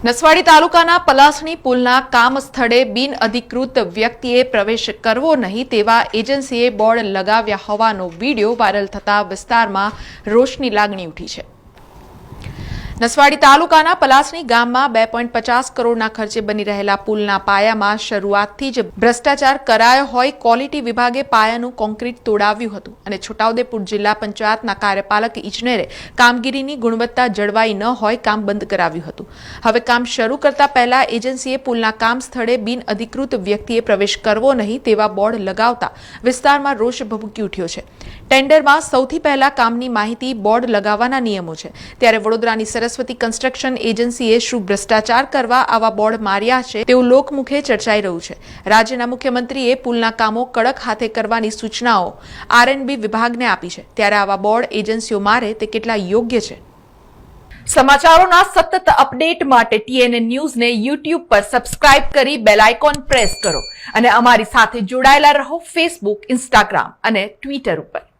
નસવાડી તાલુકાના પલાસણી પુલના કામ સ્થળે બિન અધિકૃત વ્યક્તિએ પ્રવેશ કરવો નહીં તેવા એજન્સીએ બોર્ડ લગાવ્યા હોવાનો વીડિયો વાયરલ થતા વિસ્તારમાં રોષની લાગણી ઉઠી છે. નસવાડી તાલુકાના પલાસણી ગામમાં બે પોઈન્ટ પચાસ કરોડના ખર્ચે બની રહેલા પુલના પાયામાં શરૂઆતથી જ ભ્રષ્ટાચાર કરાયો હોય ક્વોલિટી વિભાગે પાયાનું કોન્ક્રીટ તોડાવ્યું હતું અને છોટાઉદેપુર જિલ્લા પંચાયતના કાર્યપાલક ઇજનેરે કામગીરીની ગુણવત્તા જળવાઈ ન હોય કામ બંધ કરાવ્યું હતું. હવે કામ શરૂ કરતા પહેલા એજન્સીએ પુલના કામ સ્થળે બિન અધિકૃત વ્યક્તિએ પ્રવેશ કરવો નહીં તેવા બોર્ડ લગાવતા વિસ્તારમાં રોષ ભભૂકી ઉઠ્યો છે. ટેન્ડરમાં સૌથી પહેલા કામની માહિતી બોર્ડ લગાવવાના નિયમો છે. ત્યારે વડોદરાની સરસ્વતી કન્સ્ટ્રક્શન એજન્સીએ શું ભ્રષ્ટાચાર કરવા આવા બોર્ડ માર્યા છે તેવું લોકમુખે ચર્ચાઈ રહ્યું છે. રાજ્યના મુખ્યમંત્રીએ પુલના કામો કડક હાથે કરવાની સૂચનાઓ આરએનબી વિભાગને આપી છે. ત્યારે આવા બોર્ડ એજન્સીઓ મારે તે કેટલા યોગ્ય છે? સમાચારોના સતત અપડેટ માટે ટીએનએ ન્યૂઝને યુટ્યુબ પર સબસ્ક્રાઇબ કરી બેલ આઇકોન પ્રેસ કરો અને અમારી સાથે જોડાયેલા રહો ફેસબુક, ઇન્સ્ટાગ્રામ અને ટ્વિટર ઉપર.